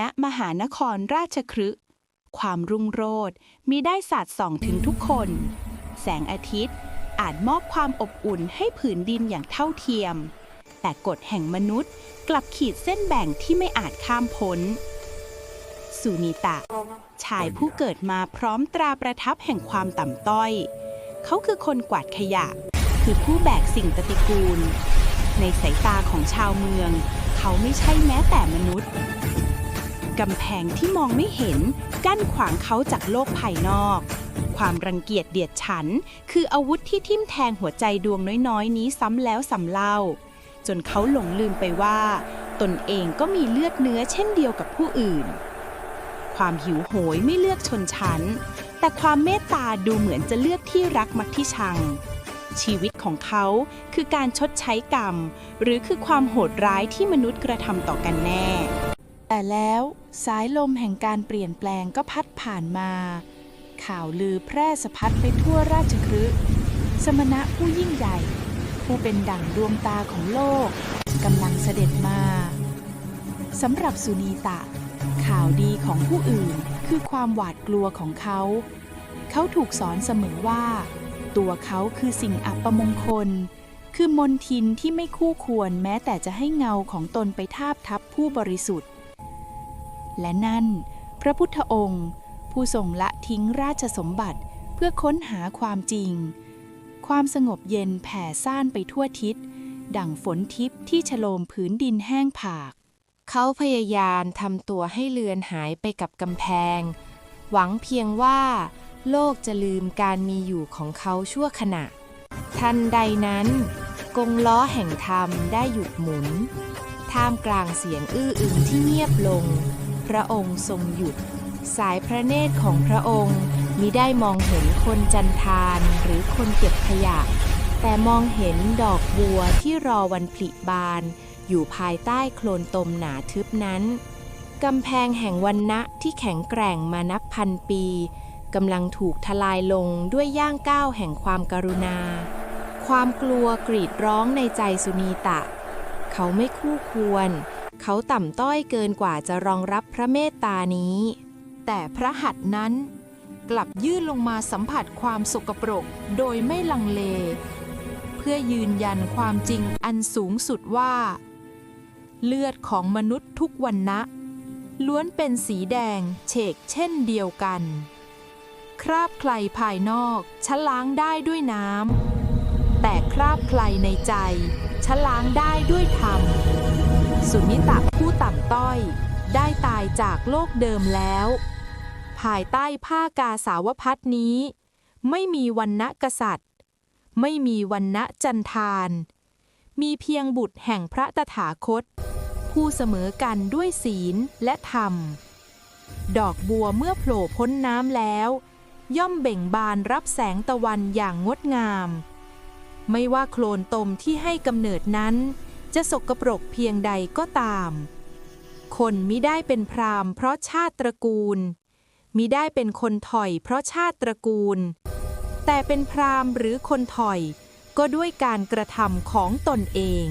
ณมหานครราชครึความรุ่งโรจน์มีได้สาดส่องถึงทุกคน แสงอาทิตย์อาจมอบความอบอุ่นให้ผืนดินอย่างเท่าเทียม แต่กฎแห่งมนุษย์กลับขีดเส้นแบ่งที่ไม่อาจข้ามพ้นสุนิตะ ชายผู้เกิดมาพร้อมตราประทับแห่งความต่ำต้อย เขาคือคนกวาดขยะ คือผู้แบกสิ่งปฏิกูล ในสายตาของชาวเมือง เขาไม่ใช่แม้แต่มนุษย์ กำแพงที่มองไม่เห็น กั้นขวางเขาจากโลกภายนอก ความรังเกียจเดียดฉัน คืออาวุธที่ทิ่มแทงหัวใจดวงน้อยๆ นี้ซ้ำแล้วซ้ำเล่า จนเขาหลงลืมไปว่า ตนเองก็มีเลือดเนื้อเช่นเดียวกับผู้อื่น ความหิวโหยไม่เลือกชนชั้น แต่ความเมตตาดูเหมือนจะเลือกที่รักมักที่ชังชีวิตของเขาคือการชดใช้กรรม หรือคือความโหดร้ายที่มนุษย์กระทำต่อกันแน่ แต่แล้วสายลมแห่งการเปลี่ยนแปลงก็พัดผ่านมา ข่าวลือแพร่สะพัดไปทั่วราชคฤห์สมณะผู้ยิ่งใหญ่ ผู้เป็นดั่งดวงตาของโลกกำลังเสด็จมาสำหรับสุนีตะ ข่าวดีของผู้อื่นคือความหวาดกลัวของเขา เขาถูกสอนเสมอว่า ตัวเขาคือสิ่งอัปมงคล คือมนทินที่ไม่คู่ควรแม้แต่จะให้เงาของตนไปทาบทับผู้บริสุทธิ์ และนั่น พระพุทธองค์ ผู้ทรงละทิ้งราชสมบัติเพื่อค้นหาความจริง ความสงบเย็นแผ่ซ่านไปทั่วทิศ ดั่งฝนทิพย์ที่ฉโลมผืนดินแห้งผาก เขาพยายามทำตัวให้เลือนหายไปกับกำแพง หวังเพียงว่า โลกจะลืมการมีอยู่ของเขาชั่วขณะ ทันใดนั้นกงล้อแห่งธรรมได้หยุดหมุน ท่ามกลางเสียงอื้ออึงที่เงียบลง พระองค์ทรงหยุด สายพระเนตรของพระองค์มิได้มองเห็นคนจันทานหรือคนเก็บขยะ แต่มองเห็นดอกบัวที่รอวันผลิบาน อยู่ภายใต้โคลนตมหนาทึบนั้นกำแพงแห่งวันนะที่แข็งแกร่งมานับพันปีกำลังถูกทลายลงด้วยย่างก้าวแห่งความกรุณา ความกลัวกรีดร้องในใจสุนีตะ เขาไม่คู่ควร เขาต่ำต้อยเกินกว่าจะรองรับพระเมตตานี้ แต่พระหัตถ์นั้น กลับยื่นลงมาสัมผัสความสกปรกโดยไม่ลังเล เพื่อยืนยันความจริงอันสูงสุดว่า เลือดของมนุษย์ทุกวันนะล้วนเป็นสีแดงเฉกเช่นเดียวกัน คราบใครภายนอกชะล้างได้ด้วยน้ำแต่คราบใครในใจชะล้างได้ด้วยธรรม สุนิตะผู้ต่ำต้อย ได้ตายจากโลกเดิมแล้ว ภายใต้ผ้ากาสาวพัดนี้ ไม่มีวันณะกษัตริย์ ไม่มีวันณะจันทาน มีเพียงบุตรแห่งพระตถาคต ผู้เสมอกันด้วยศีลและธรรม ดอกบัวเมื่อโผล่พ้นน้ำแล้ว ย่อมเบ่งบานรับแสงตะวันอย่างงดงาม ไม่ว่าโคลนตมที่ให้กำเนิดนั้น จะสกปรกเพียงใดก็ตาม คนมิได้เป็นพราหมณ์เพราะชาติตระกูล มิได้เป็นคนถอยเพราะชาติตระกูล แต่เป็นพราหมณ์หรือคนถอยก็ด้วยการกระทำของตนเอง